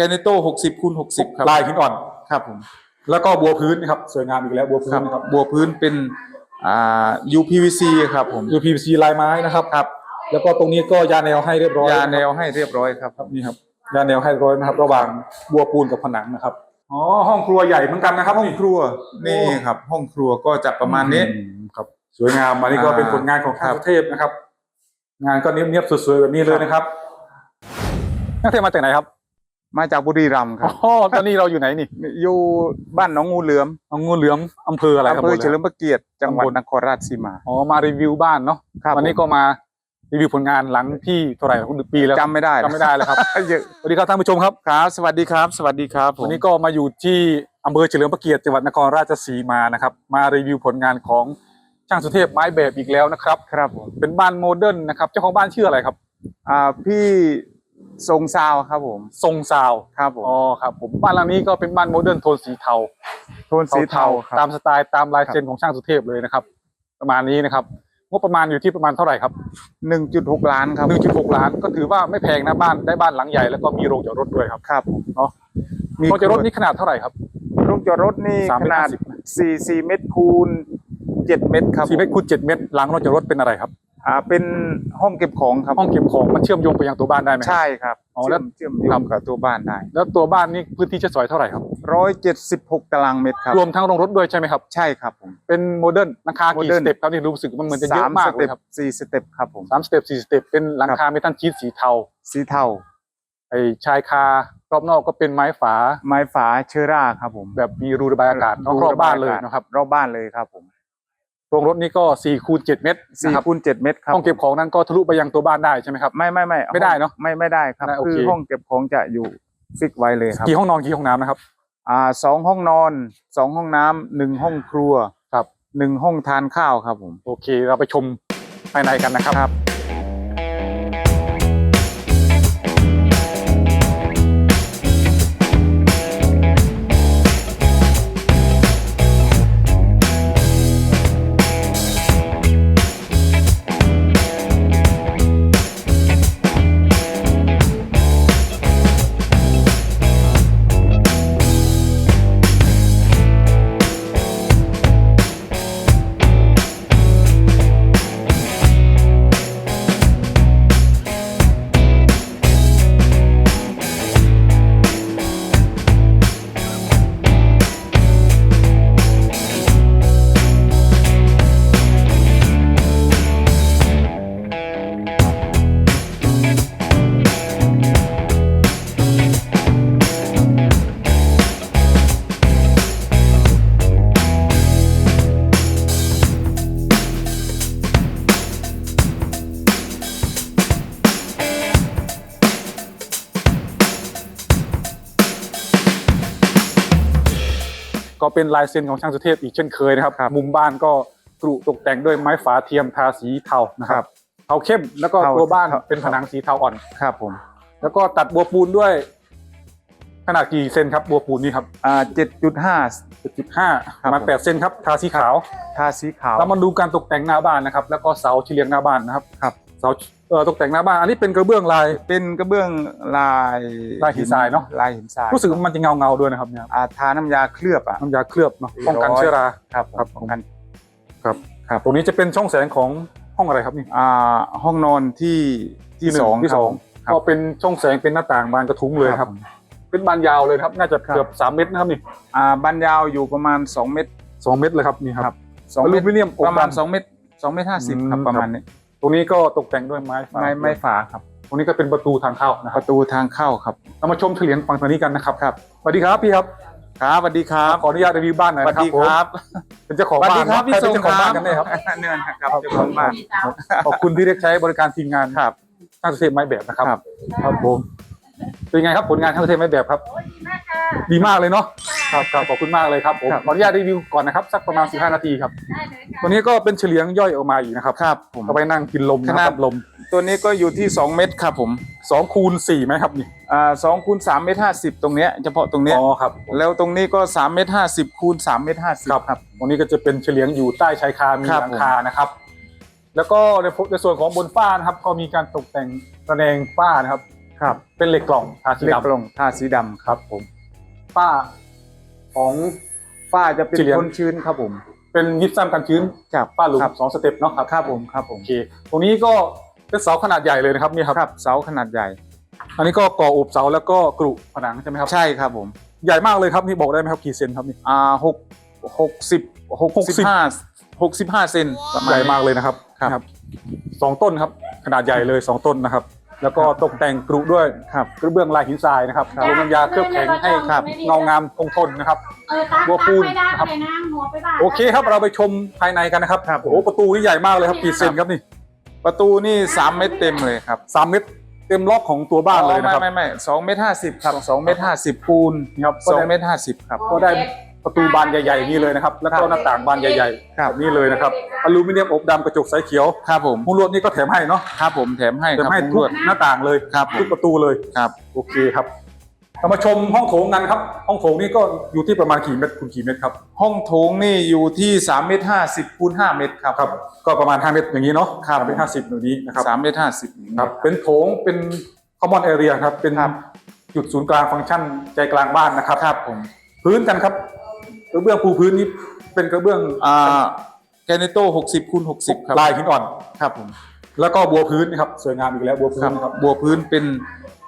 กเนโต้หกสิบคูณหกสิบครับลายหินอ่อนครับผมแล้วก็บัวพื้นนะครับสวยงามอีกแล้วบัวพื้ครันบนะครับบัวพื้นเป็นอ่า UPVC ครับผมยู PVC ลายไม้นะครับครับ แล้วก็ตรงนี้ก็ยาแนวให้เรียบร้อยยาแนวให้เรียบร้อยครับครับนี่ครับยาแนวให้เรียบร้อยนะครับ ระหว่างบัวปูนกับผนังนะครับอ๋อห้องครัวใหญ่เหมือนกันนะครับ ห้องครัวนี่ครับ ห้องครัวก็จะประมาณนี้อืมครับ สวยงามอันนี้ก็อ่าเป็นผลงานของครัข้าบวเทพนะครับ งานก็เนียบๆสวยๆแบบนี้เลยนะครับนักเทพมาจากไหนครับ มาจากบุรีรัมย์คอ๋รับอตอนนี้เราอยู่ไหนนี่อยู่บ้านหนองงูเหลือมเอางูเหลือมอำเภออะไรครับอำเภอเฉลิมพระเกียรติจังหวัดตำบลนครราชสีมาอ๋อมารีวิวบ้านเนาะครับวันนี้ก็มารีวิวผลงานหลังที่เท่าไหร่คุณปีแล้วจำไม่ได้จำไม่ได้แล้วครับเยอะสวัสดีครับท่านผู้ชมครับ ครับ สวัสดีครับ สวัสดีครับผมวันนี้ก็มาอยู่ที่อำเภอเฉลิมพระเกียรติจังหวัดนครราชสีมานะครับมารีวิวผลงานของช่างสุเทพไม้แบบอีกแล้วนะครับ ครับผมเป็นบ้านโมเดิร์นนะครับเจ้าของบ้านชื่ออะไรครับอ่าพี่ ทรงซาวครับผมทรงซาวครับผมอ๋อครับผมบ้านหลังนี้ก็เป็นบ้านโมเดิร์นโทนสีเทาโทนสีเทาครับตามสไตล์ตามลายเซ็นของช่างสุเทพเลยนะครับ ประมาณนี้นะครับงบประมาณอยู่ที่ประมาณเท่าไหร่ครับหนึ่งจุดหกล้านครับ 1.6 ล้านก็ถือว่าไม่แพงนะบ้านได้บ้านหลังใหญ่แล้วก็มีโรงจอดรถด้วยครับครับผมเนาะมีโรงจอดรถนี่ขนาดเท่าไหร่ครับโรงจอดรถนี่สามขเมตรนาดห้าสิบสี่สี่เมตรคูณเจ็ดเมตรครับ4เมตรคูณ7เมตรหลังโรงจอดรถเป็นอะไรครับ อ่าเป็นห้องเก็บของครับห้องเก็บของมันเชื่อมโยงไปยังตัวบ้านได้ไหมครับ ใช่ครับอ๋อแล้เชื่วอมเชื่อมโยงกับตัวบ้านได้แล้วตัวบ้านนี่พื้นที่จะสอยเท่าไหร่ครับ ร้อยเจ็ดสิบหกตารางเมตรครับรวมทั้งโรงรถด้วยใช่ไหมครับ ใช่ครับผม เป็นโมเดิร์นหลังคากี่ Modern สเต็ปครับนี่รู้สึกมันเหมือนจะเยอะมากสเลยเต็ปครับสี่สเต็ปครับผม สามสเต็ปสี่สเต็ปเป็นหลังคาเมทัลชีสสีเทาสีเทาไอ้ชายคารอบนอกก็เป็นไม้ฝาไม้ฝาเชอร่าครับผมแบบมีรูระบายอากาศรอบๆบ้านเลยนะครับ รอบบ้านเลยครับผม โรงรถนี่ก็4คูณ7เมตรสี่นะครับคูณเจ็ดเมตรครับห้องเก็บของนั้นก็ทะลุไปยังตัวบ้านได้ใช่ไหมครับ ไม่ไม่ไม่ไม่ได้เนอะไม่ไม่ได้ครับไม่ได้โอเคคือห้องเก็บของจะอยู่ฟิกไว้เลยครับกี่ห้องนอนกี่ห้องน้ำนะครับอ่าสองห้องนอนสองห้องน้ำหนึ่งห้องครัวครับหนึ่งห้องทานข้าวครับผมโอเคเราไปชมภายในกันนะครับ ก็เป็นลายเซ็นของช่างสุเทพอีกเช่นเคยนะครับ มุมบ้านก็กรุตกแต่งด้วยไม้ฝาเทียมทาสีเทานะครับเทาเข้มแล้วก็เทาตัวบ้านเทาเป็นผนังสีเทาอ่อนครับผม แล้วก็ตัดบัวปูนด้วย ขนาดกี่เซนครับบัวปูนนี่ครับอ่าเจ็ดจุดห้า7.5ครับประมาณผม8เซนครับทาสีขาว ทาสีขาวเรามาดูการตกแต่งหน้าบ้านนะครับ แล้วก็เสาที่เลี้ยงหน้าบ้านนะครับครับเสาเอ่อ ตกแต่งหน้าบ้านอันนี้เป็นกระเบื้องลาย เป็นกระเบื้องลายลายหินทรายเนอะลายหินทรายรู้สึกว่ามันจะเงาเงาๆด้วยนะครับเนี่ยอ่าทาน้ำยาเคลือบอะน้ำยาเคลือบเนาะป้องกันเชื้อราครับครับป้องกันครับครับตรงนี้จะเป็นช่องแสงของห้องอะไรครับนี่อ่าห้องนอนที่ที่หนึ่สองที่คสรับองครับก็เป็นช่องแสงเป็นหน้าต่างบานกระทุ้งเลยครับผมเป็นบานยาวเลยครับ น่าจะครับเกือบสามเมตรนะครับนี่อ่าบันยาวอยู่ประมาณสองเมตรสองเมตรเลยครับนี่คครัรับบสองอเมลูตรมิเนียมประมาณอบดำสองเมตรสองเมตรห้าสิบอืมครับประมาณครับนี้ ตรงนี้ก็ตกแต่งด้วยไม้ฝาไม่ไม่ฝาครับ ตรงนี้ก็เป็นประตูทางเข้านะคปรับระตูทางเข้าครับ เรามาชมเฉลียงฝั่งทางนี้กันนะครับครับสวัสดีครับพี่ครับครับสวัสดีครับขออนุญาตรีวิวบ้านหน่อยสวัสนะครับดีผมครับเป็นเจ้าของสวัสบ้าดีนครับใครพี่เป็นทรงเจ้าของบ้านกันแน่ครับ เนี่ยนะครับเจ้าของบ้าน ขอบคุณที่เรียกใช้บริการทีมงานครับช่างเทพไม้แบบนะครับ ครับ ครับผมเป็นไงครับผลงานช่างเทพไม้แบบครับโอ้ยดีมากค่ะดีมากเลยเนาะครับครับขอบคุณมากเลยครับผมครับ ขออนุญาตรีวิวก่อนนะครับสักประมาณ15นาทีครับ ได้เลยค่ะ ตัวนี้ก็เป็นเฉลียงย่อยออกมาอีกนะครับครับผมเอาไปนั่งกินลมขนาดนะครับลมตัวนี้ก็อยู่ที่สองเมตรครับผมสองคูณสี่ไหมครับนี่อ่าสองคูณสามเมตรห้าสิบตรงเนี้ยเฉพาะตรงเนี้ยอ๋อครับแล้วตรงนี้ก็สามเมตรห้าสิบคูณสามเมตรห้าสิบครับตรงนี้ก็จะเป็นเฉลียงอยู่ใต้ชายคามีครับ หลังคานะครับ แล้วก็ในในส่วนของบนฝ้านะครับ ก็มีการตกแต่งระแนงฝ้านะครับ ครับเป็นเหล็กกล่องทาสีเล็กดำลงทาสีดำครับผม ฝ้า ของฝ้าจะเป็นสีเหลืองคนชื้นครับผม เป็นยิปซัมกันชื้นครับฝ้าหลุมครับ สองสเต็ปเนาะครับครับผมครับผมโอเคตรงนี้ก็เป็นเสาขนาดใหญ่เลยนะครับนี่ครับ ครับเสาขนาดใหญ่ อันนี้ก็ก่ออุบเสาแล้วก็กรุผนังใช่ไหมครับใช่ครับผมใหญ่มากเลยครับนี่บอกได้ไหมครับกี่เซนครับนี่ อ่าหกหกสิบหกสิบห้าหกสิบห้าเซนประมาณใหญ่นี้ มากเลยนะครับครับ สองต้นครับ ขนาดใหญ่เลยสองต้นนะครับ แล้วก็ตกแต่งกรุด้วยครับกระเบื้องลายหินทรายนะครับครับลงน้ำยาเคลือบแข็งให้ครับเงางามคงทนนะครับเออตาบัวปูนไม่ได้ครับเลยนะหัวไปบ้านโอเคครับเราไปชมภายในกันนะครับครับโอ้โหประตูนี่ใหญ่มากเลยครับกี่เซนครับนี่ ประตูนี่สามเมตรเต็มเลยครับสามเมตรเต็มล็อกของตัวบ้านเลยนะครับไม่ไม่ไม่สองเมตรห้าสิบครับสองเมตรห้าสิบคูณนี่ครับสองเมตรห้าสิบครับก็ได้ ประตูบานใหญ่ๆอย่างนี้เลยนะครับ แล้วก็หน้าต่างบานใหญ่ๆครับ แบบนี้เลยนะครับอลูมิเนียมอบดำกระจกใสเขียวครับผมมุ้งลวดนี่ก็แถมให้เนาะครับผมแถมให้แถคมรับให้มุ้งทุลกวด หน้าต่างเลยครับผม ทุกประตูเลยครับ โอเคครับเรามาชมห้องโถงกันครับ ห้องโถงนี่ก็อยู่ที่ประมาณกี่เมตรคูณกี่เมตรครับห้องโถงนี่อยู่ที่สามเมตรห้าสิบคูณห้าเมตรครับครับ ก็ประมาณ 5 เมตรอย่างนี้เนาะครับ เป็นห้าสิบอย่างนี้นะครับสามเมตรห้าสิบครับเป็นโถงเป็น common area ครับ เป็นครับ จุดศูนย์กลางฟังก์ชันใจกลางบ้านนะครับ ครับผม พื้นกันครับ กระเบื้องปูพื้นนี้เป็นกระเบื้องอ่าแกเนโต้หกสิบคูณหกสิบครับลายหินอ่อนครับผมแล้วก็บัวพื้นนะครับสวยงามอีกแล้วบัวพื้ครันบนะครับบัวพื้นเป็น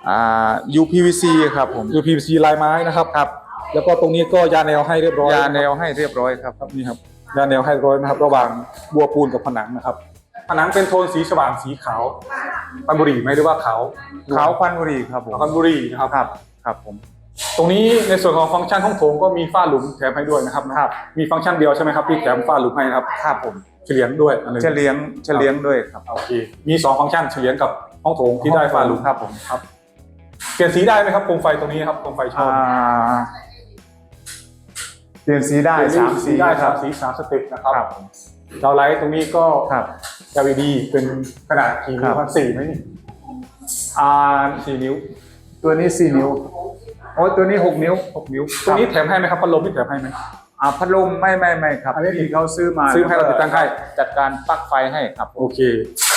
อ่า UPVC ครับผมยู PVC ลายไม้นะครับครับ แล้วก็ตรงนี้ก็ยาแนวให้เรียบร้อยยาแนวให้เรียบร้อยครับครับนี่ครับยาแนวให้เรียบร้อยนะครับ ระหว่างบัวปูนกับผนังนะครับ ผนังเป็นโทนสีสว่างสีขาวปันบุหรี่ไหมหรือว่าขาวขาวควันบุหรี่ครับผมปันบุหรี่นะครับครับ ครับผม ตรงนี้ในส่วนของฟังก์ชันห้องโถงก็มีฝ้าหลุมแถมให้ด้วยนะครับครับ มีฟังก์ชันเดียวใช่ไหมครับที่แถมฝ้าหลุมให้นะครับครับผมเฉลียงด้วยอันหนึงเฉลียงเฉลียงด้วยครับโอเคมีสองฟังก์ชันเฉลียงกับห้องโถงที่ได้ฝ้าหลุมครับผมครับเปลี่ยนสีได้ไหมครับโคมไฟตรงนี้ครับโคมไฟชออ่าบเปลี่ยนสีได้สามสีได้คสารัมบสีสามสเต็ปนะครับครับดาวไลท์ตรงนี้ก็ ครับ LED เป็นขนาดกี่นิ้วคครัรับบสี่ไหมนี่อ่าสี่นิ้ว ตัวนี้สี่นิ้ว โอ้ตัวนี้หกนิ้วหกนิ้วตรงนี้แถมให้ไหมครับพัดลมนี่แถมให้ไหมอ่าพัดลมไม่ไม่ไม่ครับอันนี้ที่เขาซื้อมาซื้อให้เราติดตั้งให้จัจัดการปลั๊กไฟให้ครับโอเค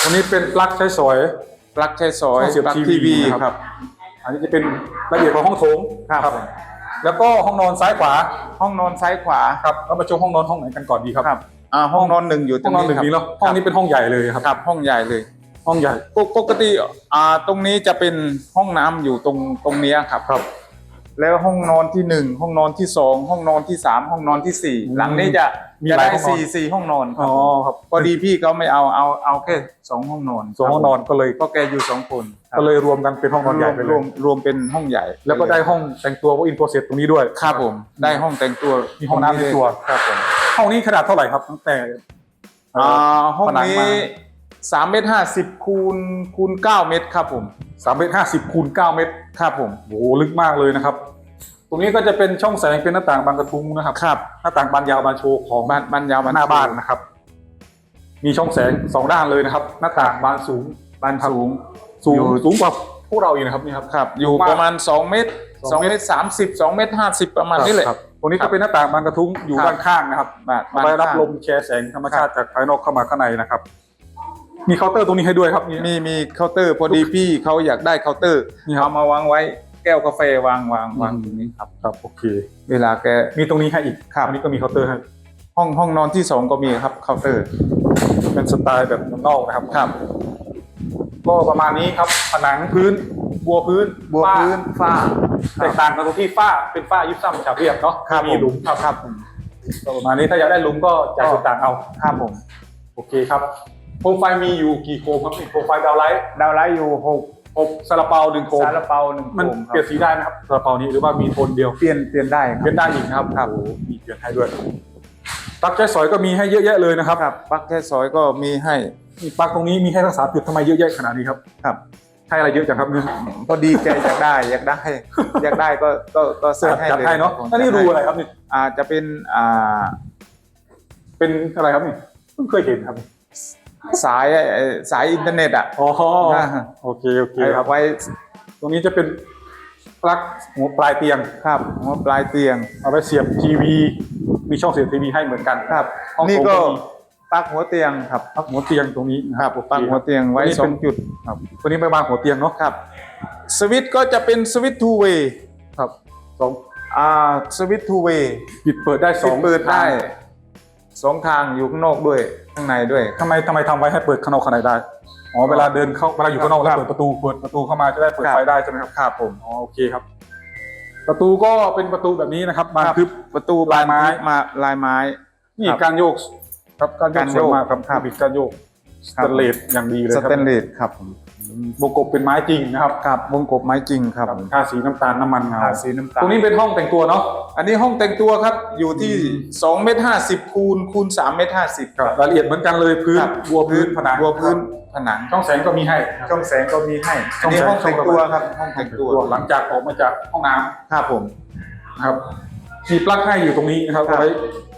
ตรงนี้เป็นปลั๊กใช้สอยปลั๊กใช้สอยเสียบปลั๊กทีทีวีวีนะครับครับ อันนี้จะเป็นรายละเอียดของห้องโถงครับแล้วก็ห้องนอนซ้ายขวา ห้องนอนซ้ายขวาครับเรามาชมห้องนอนห้องไหนกันก่อนดีครับครับอ่าห้องนอนหนึ่งอยู่ตห้รองงนอนหนึ่นี้งครับนี้เนาะห้องนี้เป็นห้องใหญ่เลยครับครับ ห้องใหญ่เลย ห้องใหญ่ปกปกติอ่าตรงนี้จะเป็นห้องน้ำอยู่ตรงตรงเนี้ยครับครับ แล้วห้องนอนที่หนึ่งห้องนอนที่สองห้องนอนที่สามห้องนอนที่สี่อืมหลังนี้จะมีจะหลายได้ห้องนอน สี่สี่ห้องนอนคอ๋รัอบครับพอดีพี่เขาไม่เอาเอาเอาแค่สองห้องนอนสองห้องนอนก็เลยเพราะแกอยู่สองคนก็เลยรวมกันเป็นห้องนอนใหญ่ไปรเลวยมรวมเป็นห้องใหญ่แล้วก็ได้ห้องแต่งตัวว่าอินโฟเซตตรงนี้ด้วย ครับผม ได้ห้องแต่งตัวมีห้องน้ำในตัว ครับผมห้องนี้ขนาดเท่าไหร่ครับตั้งแต่เอ่อ่อาห้องผนังนี้มาสามเมตรห้าสิบคูณคูณเก้าเมตรครับผม สามเมตรห้าสิบคูณเก้าเมตรครับผมโอ้โหลึกมากเลยนะครับ ตรงนี้ก็จะเป็นช่องแสงเป็นหน้าต่างบานกระทุ้งนะครับครับหน้าต่างบานยาวบานโชว์ของบ้านบ้านยาวหน้าบ้านนะครับ มีช่องแสงสองด้านเลยนะครับ หน้าต่างบานสูงบ้านสูงสูงอยู่ สูงกว่าพวกเราอีกนะครับนี่ครับ ครับ อยู่มาก ประมาณสองเมตรสสอองงเมเมตตรรสามสิบสองเมตรห้าสิบประมาณนี้แหละ ครับตรงนี้ครัก็บเป็นหน้าต่างบานกระทุ้งอยู่ครับด้านข้างนะครับบ้านเอาไว้รับข้างลมแชร์แสงธรรมชาติจากภายนอกเข้ามาข้างในนะครับ มีเคาน์เตอร์ตรงนี้ให้ด้วยครับนี่ มีมีเคาน์เตอร์พอดีพี่เขาอยากได้เคาน์เตอร์นี่ครับ เอามาวางไว้แก้วกาแฟวางวางวางอืมตรงนี้ครับ ครับโอเค เวลาแก มีตรงนี้ให้อีกครับตรงนี้ก็มีเคาน์เตอร์ให้ห้องห้องนอนที่สองก็มีครับเคาน์เตอร์ เป็นสไตล์แบบนอกนะครับครับ ก็ประมาณนี้ครับผนังพื้น บัวพื้นบัวฝ้าพื้นฝ้า แตกต่างกันตรงที่ฝ้าเป็นฝ้ายิบซ้ำฉาบเรียบเนาะครับมีหลุมครับครับผมก็ประมาณนี้ถ้าอยากได้หลุมก็จ่ายส่วนต่างเอา ครับผม โอเคครับ โคมไฟมีอยู่กี่โคมครับนี่โคมไฟดาวไลท์ดาวไลท์อยู่หกหกซาลาเปาหนึ่งโคมซาลาเปาหนึ่งโคมันมคเปลี่รัยบนสีได้ไหมครับซาลาเปานี้หรือว่ามีโทนเดียว เปลี่ยนเปลี่ยนได้คเปลี่รัยบนได้อีกนะครับครับ โอ้โหมีเปลี่ยนให้ด้วยปลั๊กใช้สอยก็มีให้เยอะแยะเลยนะครับครับปลั๊กแค่ซอยก็มีให้นี่ปลั๊กตรงนี้มีให้ทั้งสามจุดทำไมเยอะแยะขนาดนี้ครับครับ ให้อะไรเยอะจังครับเนี่ยพอดีแกอยากได้อยากได้ อยากได้ก็ก็ก็ซื้อให้จัดเลยให้เนาะครับผมแล้วนี่รูอะไรครับนี่อ่าจะเป็นอ่าเป็นอะไรครับนี่เพิ่งเคยเห็นครับ สายไอ้สายอินเทอร์เน็ตอะ อ๋ออ่า โอเคโอเคครับ ไว้ตรงนี้จะเป็นปลั๊กหัวปลายเตียง ครับหัวปลายเตียง เอาไปเสียบทีวี มีช่องเสียบทีวีให้เหมือนกันครับ ห้องนี่โถงก็ก็มีปลั๊กหัวเตียงครับปลั๊กหัวเตียงตรงนี้นะครับปลั๊กหัวเตียงไว้ตัวนี้สอเป็งนจุดครับตัวนี้ไปวางหัวเตียงเนาะครับ สวิตช์ก็จะเป็นสวิตทูเวย์ครับสองอ่าสวิตทูเวย์ปิดเปิดได้สสอองงเปิดได้ทางสองทางอยู่ข้างนอกด้วย ข้างในด้วยทำไมทำไมทำไว้ให้เปิดข้างนอกข้างในได้อ๋อเวลาเดินเข้าเวลาอยู่ข้างนอกแล้วครับเปิดประตูเปิดประตูเข้ามาจะได้เปิดครับไฟได้ใช่ไหมครับครับผมอ๋อโอเคครับ ประตูก็เป็นประตูแบบนี้นะครับบานครับทึบประตูลายไม้มาลายไม้นี่ครับการโยกครับการการโยกสวยโยกมากครับครับบิดการโยกสครับแตนเลสอย่างดีเลยสครับแตนเลสครับผม วงกบเป็นไม้จริงนะครับครับวงกบไม้จริงครับผมทาสีน้ำตาลน้ำมันเงาทาสีน้ำตาลตรงนี้เป็นห้องแต่งตัวเนาะอันนี้ห้องแต่งตัวครับอยู่ที่อืม2เมตร50คูณคูณ3เมตร50ครับรายละเอียดเหมือนกันเลยพื้นครับบัวพื้นผนังบัวพื้นผนังช่องแสงก็มีให้ช่องแสงก็มีให้ช่อัอนงนี้แสงห้องแต่งตัวครับห้องแต่แต่งงตัตัววหลังจากออกมาจากห้องน้ำครับผมนะครับมีปลั๊กให้อยู่ตรงนี้นะครับครับเอาไว้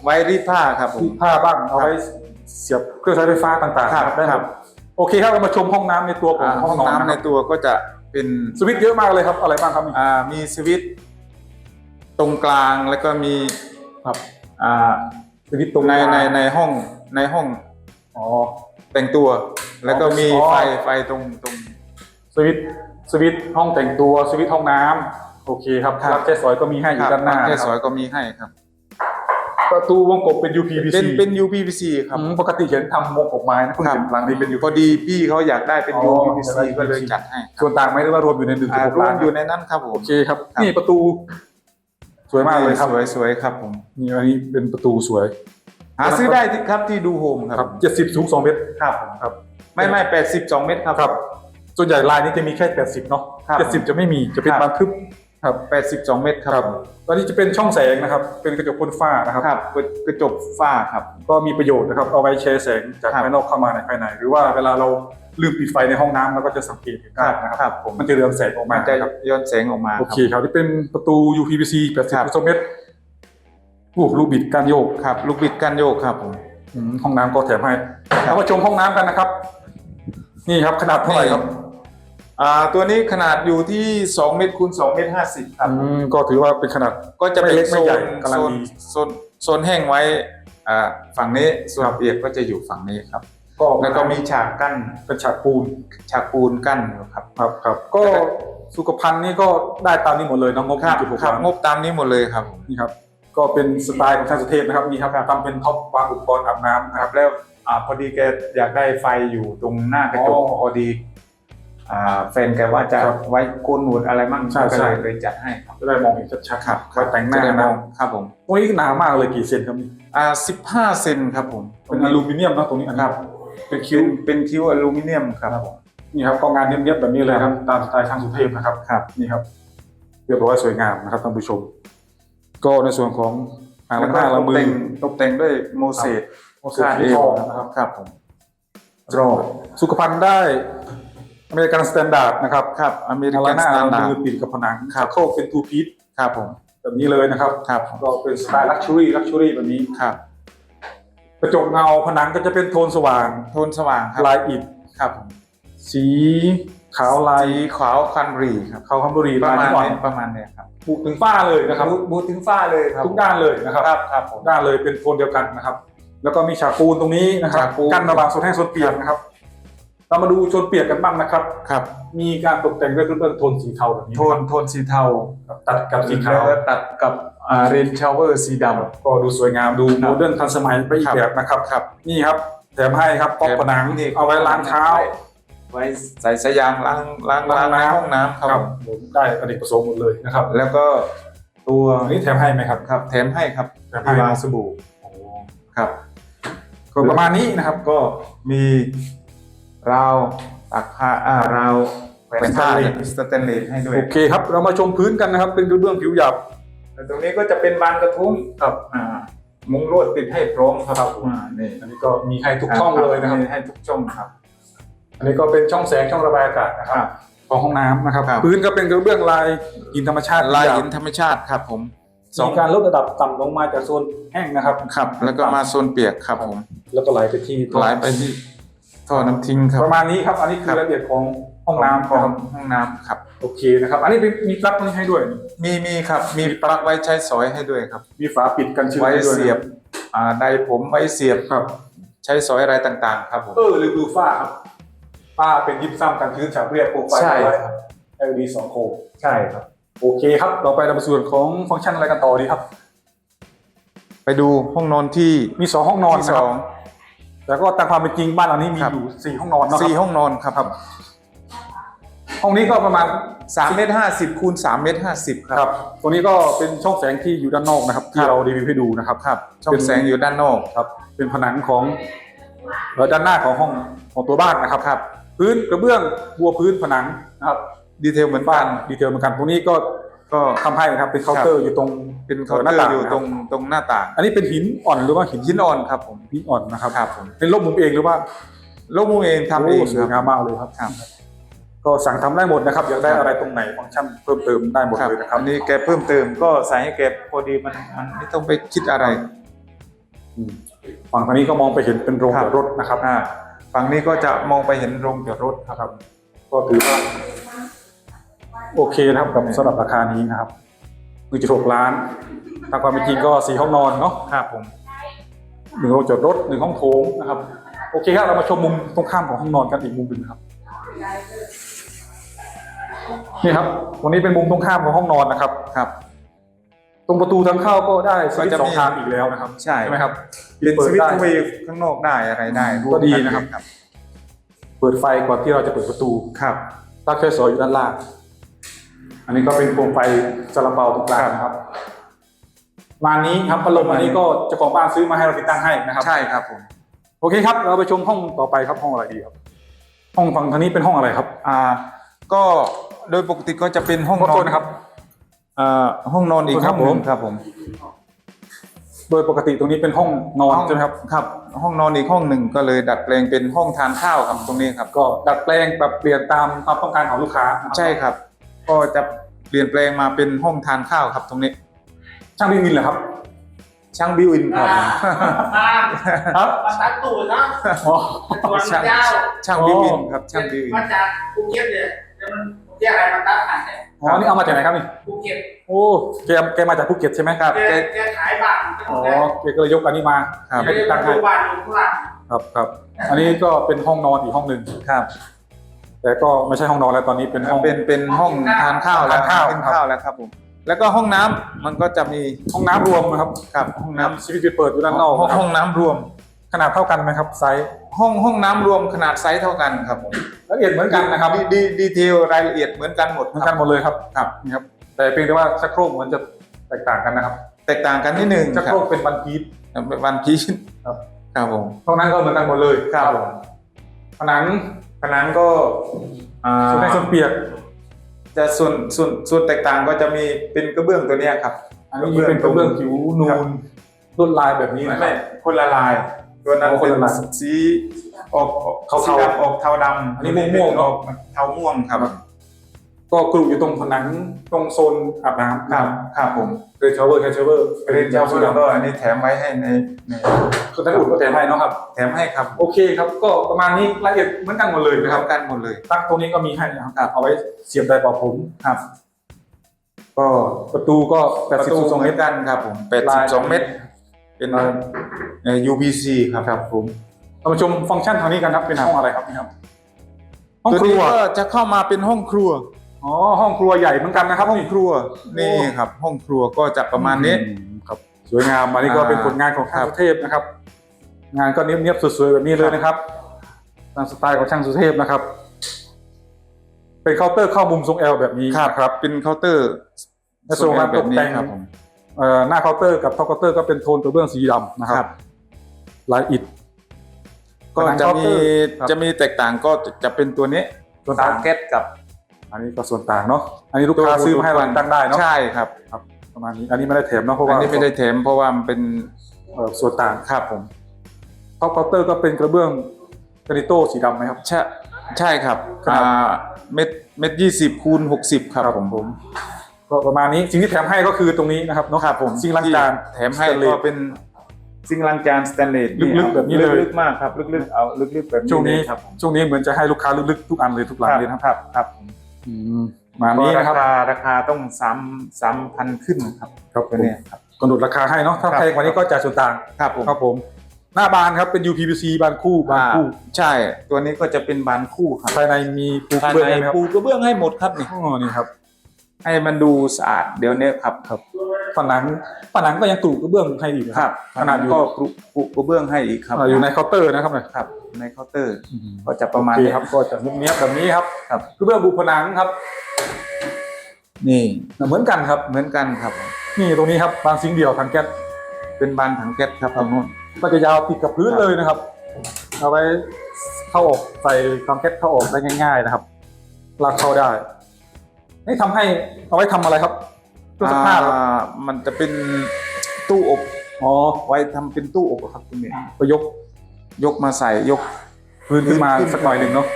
ไว้รีดผ้าครับผม รีดผ้าบ้างเอาไว้เสียบเครื่องใช้ไฟฟ้าต่างๆครับได้หคมรัดบ โอเคครับเรามาชมห้องน้ำในตัวของอ่าห้ห้อองงนอนน้ำนะคในรับตัวก็จะเป็นสวิตช์เยอะมากเลยครับ อะไรบ้างครับนี่ อ่ามีสวิตช์ตรงกลางแล้วก็มีครับอ่าสวิตช์ตรงในกลาง ในในห้องในห้องอ๋อ แต่งตัว แล้วก็มีอ๋อ ไฟไฟตรงตรง สวิตช์สวิตช์ห้องแต่งตัวสวิตช์ห้องน้ำโอเคครับครับ รับแค่ซอยก็มีให้อยู่ด้านหน้าแค่นะสคอรับยก็มีให้ครับ ประตูวงกบเป็น UPVC เป็นเป็น UPVC ครับอืมปกติเห็นทำวงกบไม้นะเพิ่งครับเห็นหลังนี้เป็น พอดีพี่เขาอยากได้เป็น อ๋อ UPVC อยากได้ก็เลย UPVC จัดให้ส่วนต่างไหม่ได้ว่ารวมอยู่ในหนึ่งอ่าจุดหกรวล้ามนอยู่ในนั้นครับผม โอเคครับ ครับ นี่ประตู สวยมากเลยครับสวยสวยครับผมนี่อันนี้เป็นประตูสวยหาซื้อได้ที่ครับที่ดูโฮมคครัรับบ เจ็ดสิบสูงสองเมตรครับครับ ไม่ไม่แปดสิบสองเมตรครับ ครับ ส่วนใหญ่ลายนี้จะมีแค่แปดสิบเนาะครับเจ็ดสิบจะไม่มี จะเป็นครับ บานทึบ ครับแปดสิบสองเมตรครับตอนนี้จะเป็นช่องแสงนะครับ เป็นกระจกพ่นฝ้านะครับครับกระจกฝ้าครับ ก็มีประโยชน์นะครับ เอาไว้แชร์แสงจากครับภายนอกเข้ามาในภายใน หรือว่าเวลาเราลืมปิดไฟในห้องน้ำเราก็จะสังเกตเห็นได้นะครับครับผมมันจะเรืองแสงออกมัมานจะครับย้อนแสงออกมา โอเคครับที่เป็นประตู UPVC ครับ80เมตรโอ้ลูกบิดการโยกครับ ลูกบิดกันโยกครับผมอืมห้องน้ำก็แถมให้เรามาชมห้องน้ำกันนะครับ นี่ครับขนาดเท่าไหร่ครับ อ่าตัวนี้ขนาดอยู่ที่ 2 เมตรคูณ2เมตร50 ครับ อืมก็ถือว่าเป็นขนาด ก็จะเป็นไม่เล็กโซไม่ใหญ่นกำลังโซนดี โซนโซนแห้งไว้อ่าฝั่งนี้ส่วนเปียกก็จะอยู่ฝั่งนี้ครับ ก็แล้วก็มีฉากกั้นเป็นฉากปูนฉากปูนกั้นอยู่ครับ ครับครับก็สุขภัณฑ์นี่ก็ได้ตามนี้หมดเลยเน้องงบครับ1.6ครับล้านงบตามนี้หมดเลยครับผมนี่ครับก็เป็นสไตล์ของช่างสุเทพนะครับนี่ครับทำเป็นท็อปวางอุปกรณ์อาบน้ำนะคครัรับ บแล้วอ่าพอดีแกอยากได้ไฟอยู่ตรงหน้ากระจกอ๋อ พอดีอ่า แฟนแกว่าจะครับไว้โกนหนวดอะไรมั่งใช่ก็ใช่เลยเลยจัดให้ครับจะได้มองเห็นชัดๆครับไว้แต่งหน้าจะได้มนะองครับผมโอ้ยหนามากเลยกี่เซนครับนี่อ่าสิบห้าเซนครับผมเป็นอลูมิเนียมนะตรงนี้อันนี้ครับ เป็นคิคิ้ววเป็นคิ้วอลูมิเนียมครับผมนี่ครับก็งานเนียบๆแบบนี้เลยครับตามสไตล์ช่างสุเทพนะครับครับนี่ครับเรียบร้อยสวยงามนะครับท่านผู้ชม ก็ในส่วนของอ่างแล้วล้างหก็น้าตละกมือแต่งตกแต่งด้วยโมเสสโมเสสสีทองนะครับครับผมรอสุขภัณฑ์ได้ อเมริกันสแตนดาร์ดนะครับครับอเมริอ่างกัล้านงหน้าสแตนละดาร์มืดอปิดกับผนังครับชักโครกเป็นทูพีทครับผมแบบนี้เลยนะครับครับก็เป็นสไตล์ลักชัวรี่ลักชัวรี่แบบนี้ครับ กระจกเงาผนังก็จะเป็นโทนสว่าง โทนสว่างครับลายอิฐครับผมสีขาวลายสีขาวคันรีครับขาวคัมบุรีประลายมาณอ่อนนี้ประมาณเนี้ยครับบุกถึงฝ้าเลยนะครับบูบูถึงฝ้าเลยครับทุกด้านเลยนะครับครับครับผมทุกด้านเลยเป็นโทนเดียวกันนะครับ แล้วก็มีฉากปูนตรงนี้นะครับฉากปูนกั้นระหว่างโซนแห้งโซนเปียกนะครับ เรามาดูโซนเปียกกันบ้างนะครับ ครับ มีการตกแต่งด้วยเครื่องโทนสีเทาแบบนี้โทนโทนสีเทาครับตัดกับสีแล้ขาววก็ตัดกับอ่าเรนชาวเวอร์สีดำก็ดูสวยงามดูคโมรับเดิร์นทันสมัยไปอีครักบแบบนะครับครับ นี่ครับแถมให้ครับก๊อกผนังนี่เอาไว้ล้างเท้า ไว้ใส่สายยางล้างล้างล้างล้างน้ำห้องน้ำครับผมผมได้อเนกประสงค์หมดเลยนะครับ แล้วก็ตัวอันนี้แถมให้ไหมครับครับ แถมให้ครับแถมให้ที่วางสบู่ครับก็ประมาณนี้นะครับก็มี ราวตักผ้าอ่าราวแขวนผ้าสแตนเลสสแตนเลสให้ด้วยโอเคครับ เรามาชมพื้นกันนะครับ เป็นกระเบื้องผิวหยาบแล้วตรงนี้ก็จะเป็นบานกระทุ้งครับอ่ามุงลวดติดให้พร้อมครับอ่านี่อันนี้ก็มีให้ทุกช่องเลยนะครับมีให้ทุกช่องครับ อันนี้ก็เป็นช่องแสงช่องระบายอากาศนะครับของห้องน้ำนะครับครับ พื้นก็เป็นกระเบื้องลายหินธรรมชาติลายหหินธรรมชาติครับ ผมสองการลดระดับต่ำลงมาจากโซนแห้งนะครับครับ แล้วก็มาโซนเปียกครับผม แล้วก็ไหลไปที่ไหลไปที่ ท่อน้ำทิ้งครับ ประมาณนี้ครับ อันนี้คือครับ รายละเอียดของห้องน้ำขอนะคงรับห้องน้ำครับ โอเคนะครับ อันนี้เป็นมีปลั๊กไว้ให้ด้วย มีมีครับมีปลั๊กไว้ใช้สอยให้ด้วยครับ มีฝาปิดกันชื้นไว้ให้ด้วยนะเสียบอ่าไดผมไว้เสียบครับ ใช้สอยอะไรต่างๆ ครับผม เออลืมดูฝ้าครับฝ้าเป็นยิปซัมกันชื้นฉาบเรียบโปรไฟล์ใช่ ไว้ครับ LED สองโคมใช่ครับ โอเคครับเราไปในส่วนของฟังก์ชันอะไรกันต่อดีครับ ไปดูห้องนอนที่มีสองห้องนอนที่นะสครัอบง แต่ก็ตามความเป็นจริงบ้านหลังนี้มีครับ อยู่สี่ห้องนอนเนาะสี่ครับห้องนอนครับ ห้องนี้ก็ประมาณสามเมตรห้าสิบคูณสามเมตรห้าสิบคครัรับบตรงนี้ก็เป็นช่องแสงที่อยู่ด้านนอกนะครับ ที่ครับ เรารีวิวให้ดูนะครับครับ ช่องแสงอยู่ด้านนอก ครับ เป็นผนังของเอ่อด้านหน้าของห้องของตัวบ้านนะครับครับ พื้นกระเบื้องบัวพื้นผนังนะครับ ดีเทลเหมือนบ้าบ้านน ดีเทลเหมือนกันตรงนี้ก็ ก็ทำให้นะครับเป็นเคาน์เตอร์อยู่ตรงเป็นเคาน์เตอร์อยู่ตรงตรงหน้าต่าง อันนี้เป็นหินอ่อนหรือว่าหินหินอ่อนครับผมหินอ่อนนะครับครับผมเป็นลบมุมเองหรือว่าโลกมูเองทำเองโสวยคงารัมบมากเลยครับครับ ก็สั่งทำได้หมดนะครับอยากได้ครับอะไรตรงไหนฟังก์ชันเพิ่มเติมได้หมดครับเลยนะครับอันนี้แกเพิ่มเติมก็ใส่ให้แกพอดีมันมันไม่ต้องไปคิดอะไรอืมฝั่งทางนี้ก็มองไปเห็นเป็นโรงครัจบอดรถนะครับอ่าฝั่งนี้ก็จะมองไปเห็นโรงจอดรถครับ ก็ถือว่า โอเคนะครับกับสำหรับราคานี้นะครับ1.6ล้านตามความเป็นจริงก็สี่ห้องนอนเนาะครับผมหนึ่งโรงจอดรถหนึ่งห้องโถงนะครับโอเคครับเรามาชมมุมตรงข้ามของห้องนอนกันอีกมุมหนึ่งครับนี่ครับตรงนี้เป็นมุมตรงข้ามของห้องนอนนะครับครับ ตรงประตูทางเข้าก็ได้สวิตช์ก็จะสมีองทางอีกแล้วนะครับ ใช่ไหมครับเป็นปิสดวิตช์ได้เข้าไปข้างนอกได้อะไรได้ก็ดีนะครับ เปิดไฟก่อนที่เราจะเปิดประตูครับปลั๊กไฟสอยอยู่ด้านล่าง อันนี้ก็เป็นโคมไฟซาลาเปาตรงกลางนะครับมานี้ครับพัดลมอันนี้ก็เจ้าของบ้านซื้อมาให้เราติดตั้งให้นะครับ ใช่ครับผม โอเคครับ เราไปชมห้องต่อไปครับห้องอะไรดีครับ ห้องฝั่งทางนี้เป็นห้องอะไรครับ อ่า ก็โดยปกติก็จะเป็นห้องขอนอโทนษนะครับอ่าห้องนอนอีกขอโทษห้องหนึ่งคครัรับบผผมมโดยปกติตรงนี้เป็นห้องนอนใช่ไหมครับ ครับ ห้องนอนอีกห้องหนึ่งก็เลยดัดแปลงเป็นห้องทานข้าวครับตรงนี้ครับ ก็ดัดแปลงปรับเปลี่ยนตามความต้องการของลูกค้านะครับใช่ครับ ก็จะเปลี่ยนแปลงมาเป็นห้องทานข้าวครับตรงนี้ ช่างบินวินเหรอครับ ช่างบิวอินครับผมครับมาตัดตูดนะอ๋อตัวมันช่างยาวช่างบิวอินครับ ช่างบิวอินมาจากภูเก็ตเนี่ยเดี๋ยวมันเรียกอะไรมาตัดผ่านเนี่ยอ๋อนี่เอามาจากไหนครับนี่ภูเก็ตโอ้แกแกมาจากภูเก็ตใช่ไหมครับแกแกขายบ้านอ๋อแกก็เลยยกอันนี้มาครับให้แกติดตั้ตั้งงให้บ้านอยู่ข้างหลังครับครับ อันนี้ก็เป็นห้องนอนอีกห้องหนึ่งครับ แต่ก็ไม่ใช่ห้องนอนแล้วตอนนี้เป็นห้อง เป็นเป็นห้องทานข้าวแล้วทานข้าว กินข้าวแล้วครับผมแล้วก็ห้องน้ำมันก็จะมีห้องน้ำรวมนะครับครับห้องน้ำชีวิตเปิดอยู่ด้านนอกห้องนะครับห้องน้ำรวม ขนาดเท่ากันไหมครับไซส์ห้องห้องน้ำรวมขนาดไซส์เท่ากันครับผมละเอียดเหมือนกันนะครับดีดีดีเทลรายละเอียดเหมือนกันหมดเหมือนคกัรันบหมดเลยครับครับ นี่ครับ แต่เพียงแต่ว่าชักโครกมันจะแตกต่างกันนะครับแตกต่างกันนิดหนึ่งชักครัโคบรกเป็นวันพีชวันพีชครับ ครับผมตรงนั้นก็เหมือนกันหมดเลยครับผมผนัง ผนังก็อ่าส่วนแดงส่วนเปียก จะส่วนส่วนส่วนแตกต่างก็จะมีเป็นกระเบื้องตัวเนี้ยครับอันนี้เป็นกระเบื้องผิวนูครับนลวดลายแบบนี้นะครัไม่บ คนละลายตัวนั้นอ๋อคนเป็นละลายสีออกออกเทาๆสีดำออกเทาดำอันนี้ม่วงๆ ออกเทาม่วงครับ ก็กรุอยู่ตรงผนังตรงโซนอาบน้ำครับครับผมเรนชาวเวอร์แคชเวอร์เรนเจ้าเพื่อนก็อันนี้แถมไว้ให้ในในคือท่านอุ่นก็แถมให้เนาะครับ แถมให้ครับ โอเคครับ ก็ประมาณนี้รายละเอียดเหมือนกันหมดเลยนะคเท่ารับกันหมดเลยปลั๊กตรงนี้ก็มีให้นะครับครับเอาไว้เสียบได้เป่าผมครับ ก็ประตูก็ประตู82เหเมมืตอรนกันครับผม82เมตร เป็นเอ่อ UPC ครับครับผมเรามาชมฟังก์ชันทางนี้กันครับเป็นห้องอะไรครับนี่ครับห้องตัวครันี้วก็จะเข้ามาเป็นห้องครัว อ๋อห้องครัวใหญ่เหมือนกันนะครับห้องครัวนี่ครับ ห้องครัวก็จะประมาณนี้อืมครับสวยงามอันนี้ก็อ่าเป็นผลงานของช่างสุเทพนะครับ งานก็เนียบๆสวยๆแบบนี้เลยนะครับตามสไตล์ของช่างสุเทพนะครับ เป็นเคาน์เตอร์เข้ามุมทรงแอลแบบนี้ครับครับ เป็นเคาน์เตอร์และส่วนการตกแต่งครับผมเอ่อหน้าเคาน์เตอร์กับท็อปเคาน์เตอร์ก็เป็นโทนตัวเบื้องสีดำนะคครัรับบลายอิฐก็จะมีครับจะมีแตกต่างก็จะเป็นตัวนี้ตัวตาต่างเก็ตกับ อันนี้ก็ส่วนต่างเนาะอันนี้ลูกค้าซื้อมาให้เราตั้งได้เนาะใช่ครับประมาณนี้อันนี้ไม่ได้แถมเนาะเพราะอัว่านนี้ไม่ได้แถมเพราะว่ามันเป็นเอ่อส่วนต่างครับผมท็อปเคาน์เตอร์ก็เป็นกระเบื้องกรานิโต้สีดำไหมครับใช่ใช่ครับครับอ่าเม็ดเม็ดยี่สิบคูณหกสิบครับผมผมก็ประมาณนี้สิ่งที่แถมให้ก็คือตรงนี้นะครับเนาะครับผมสิ่งล้างจานแถมให้สแตนเลสก็เป็นซิงค์ล้างจานสแตนเลสลึกๆแบบนี้เลยลึกๆมากครับลึกๆเอาลึกๆแบบนี้ช่วงนี้เลยครับผมช่วงนี้เหมือนจะให้ลูกค้าลึกๆทุกอันเลยทุกหลังเลยนะครับครับครับผ มอืมประมาณนี้ก็รานะครับคาราคาต้องสามสามพันขึ้นครับครับตัวเนี้ยครับกำหนดราคาให้เนาะถ้าครับแพงกว่านี้ก็จ่ายส่วนต่างครับผมครับผม หน้าบานครับเป็น UPVC บานคู่บานคู่อ่าใช่ ตัวนี้ก็จะเป็นบานคู่ครับภายในมีปูกภายระเบื้องในไหมครับปูกระเบื้องให้หมดครับนี่อ๋อนี่ครับ ให้มันดูสะอาดเดี๋ยวนี้ครับครับ ผนังผนังก็ยังกรุกระเบื้องให้อีกนะครับขนาดอยู่ก็กรุกรุกระเบื้องให้อีกครับอ่าอยู่ในเคาน์เตอร์นะครับเนี่ยครับ ในเคาน์เตอร์ก็จะประมาณโอเคนี้ครับ ก็จะเนี้ยบๆแบบนี้ครับครับกระเบื้องบุผนังครับ นี่เหมือนกันครับเหมือนกันครับ นี่ตรงนี้ครับบานซิงค์เดียวทางแก๊สเป็นบานถังแก๊สครับตรงนู้นก็จะยาวติดกับพื้นเลยนะครับ เอาไว้เข้าออกใส่ทางแก๊สเข้าออกได้ง่าย ๆ นะครับลากเข้าได้นี่ทำให้เอาไว้ทำอะไรครับ ตู้ซักผ้าครับ อ่ามันจะเป็นตู้อบอ๋อ ไว้ทำเป็นตู้อบอะครับคุณเมย์ก็ยก ยกมาใส่ยกพื้นขึ้นมาสักหน่อยหนึ่งเนาะ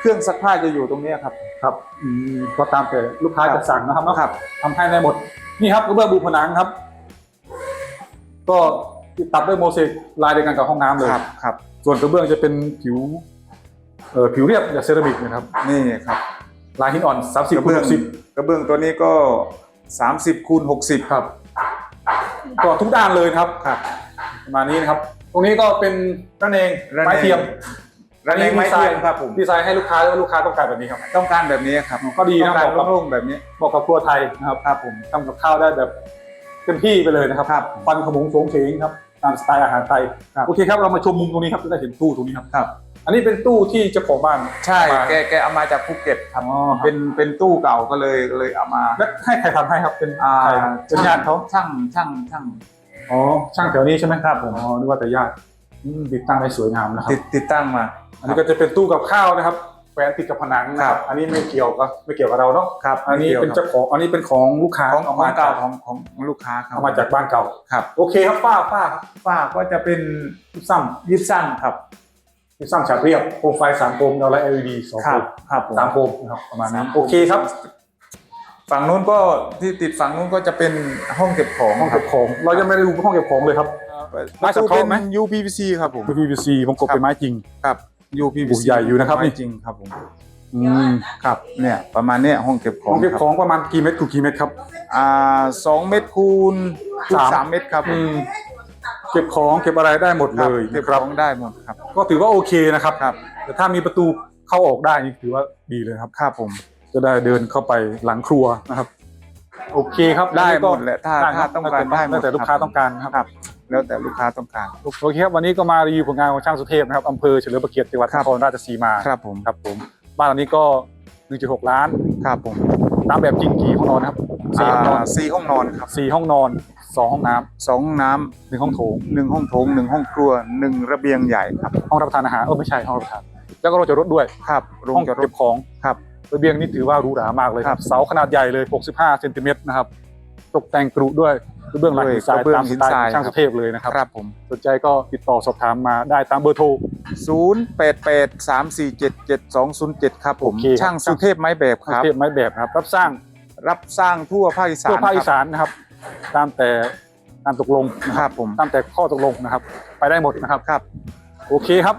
เครื่องซักผ้าจะอยู่ตรงเนี้ยครับ ครับอืมก็ตามแต่ลูกค้าครับจะสั่งนะครับเนาะครับทำให้ได้หมด นี่ครับกระเบื้องบูผนังครับ ก็ตัดด้วยโมเสกลายเดียวกันกับห้องน้ำเลย ครับครับ ส่วนกระเบื้องจะเป็นผิวเอ่อผิวเรียบจากเซรามิกนะครับ นี่ครับลายหินอ่อน 30กระคูณเบื้อง60กระเบื้องตัวนี้ก็ 30คูณ60 ครับก็ทุกด้านเลยนะครับครับประมาณนี้นะครับ ตรงนี้ก็เป็นระเนงระเนงไม้เทียมระเนงไม้เทียมครับผมดีไซน์ให้ลูกค้าแล้วาลูกค้าต้องการแบบนี้ครับ ต้องการแบบนี้ครับก็ดีนะต้องการบอกกับโล่งๆแบบนี้บอกกับครัวไทยนะครับครับผมทำกับข้าวได้แบบเต็มที่ไปเลยนะครับครับควันขโมงโฉงเฉงครับตามสไตล์อาหารไทยครับโอเคครับเรามาชมมุมตรงนี้ครับจะได้เห็นตู้ตรงนี้ครับครับ อันนี้เป็นตู้ที่เจ้าของบ้านใช่ มาแกแกเอามาจากภูเก็ตครับ อ๋อครับเป็นเป็นตู้เก่าก็เลยเลยเอามาแล้วให้ใครทำให้ครับเป็นอ่าใครครับเป็นญาติเขาช่างช่างช่าง อ๋อช่างแถวนี้ใช่ไหมครับผมอ๋อนึกว่าแต่ญาติอืมติดตั้งได้สวยงามนะครับ ติดติดตั้งมา อันนี้ก็จะเป็นตู้กับข้าวนะครับแขวนติดกับผนังนะคครัรับบอันนี้ไม่เกี่ยวกับไม่เกี่ยวกับเราเนาะครับอันนี้เป็นเจ้าของอันนี้เป็นของลูกค้าของขเอาองมาเก่าจากของของลูกค้าครับเอามาจากบ้านเก่า ครับ โอเคครับฝ้าฝ้าครับฝ้าก็จะเป็นยิบซ้ยิบซ้ำครับำยิบซ้ำฉาบเรียบโคมไฟสามโคมเราและ LED สองคโครับมครับผมสามโคมนะครับประมาณนั้นสามโคมโอเคครับ ฝั่งนู้นก็ที่ติดฝั่งนู้นก็จะเป็นห้องเก็บของห้องเก็บของ เรายังไม่ได้ดูห้องเก็บของเลยครับไม้ไม้สัสังงเคเคราะราะห์ห์ไหไหมม UPVC ครับผม PVC วงกบเป็นไม้จริงครับโอ้ UPVC ใหญ่อยู่นะครับนี่ไม้จริงครับผมอืมครับเนี่ยประมาณเนี้ยห้องเก็บขอห้งองเก็บครับของประมาณกี่เมตรคูณกี่เมตรครับอ่าสองเมตรคูณคูณสามสามเมตรครับอืมเก็บของเก็บอะไรได้หมดคเลรับยเก็บนะครับของได้หมดครับ ก็ถือว่าโอเคนะครับครับ แต่ถ้ามีประตูเข้าออกได้นี่ถือว่าดีเลยครับครับผม จะได้เดินเข้าไปหลังครัวนะครับ โอเคครับได้วันนี้หก็มดแหละถ้าได้คถ้ารับต้องการได้หมแล้วดแต่ลูกค้าต้องการนะครับครับ แล้วแต่ลูกค้าต้องการโอเคครับวันนี้ก็มารีวิวผลงานของช่างสุเทพนะครับอำเภอเฉลิมพระเกียรติจังหวัดครันบครราชสีมาครับผมครับผมบ้านหลังนี้ก็ 1.6 ล้านครับผมตามแบบจริงกี่ห้องนอนนะครับสี่ห้องนอนอ่าสี่ห้องนอนครับสี่ห้องนอน สองห้องน้ำสองห้องน้ำหนึ่งห้องโถงหนึ่งห้องโถงหนึ่งห้องครัวหนึ่งระเบียงใหญ่ครับห้องรับประทานอาหารเออไม่ใช่ห้องรับประทานแล้วก็รถจอดรถด้วยครับโรงห้องจอดรเก็ถบของครับระเบียงนี่ถือว่าหรูหรามากเลยคครัรับบเสาขนาดใหญ่เลย 65เซนติเมตรนะครับตกแต่งกรุด้วยกระเบื้องหลังหินทรายกระเบื้องตามสหินไตล์ทรายของช่างสุเทพเลยนะครับครับผมสนใจก็ติดต่อสอบถามมาได้ตามเบอร์โทรศูนย์แปดแปดสามสี่เจ็ดเจ็ดสองศูนย์เจ็ดครับผมโอเคครับช่างสุเทพไม้แบบคสุรับเทพไม้แบบนะครับ รับสร้างรับสร้างทั่วภาคอีสานทั่วภาคอีครับสานนะครับ ตามแต่ตามตกลงนะคครัรับบผมตามแต่ข้อตกลงนะครับ ไปได้หมดนะครับครับ โอเคครับ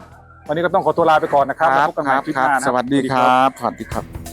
วันนี้ก็ต้องขอตัวลาไปก่อนนะครับแล้วพบกันใหม่คลิปหน้านะครับสวัสดีครับ สวัสดีครับ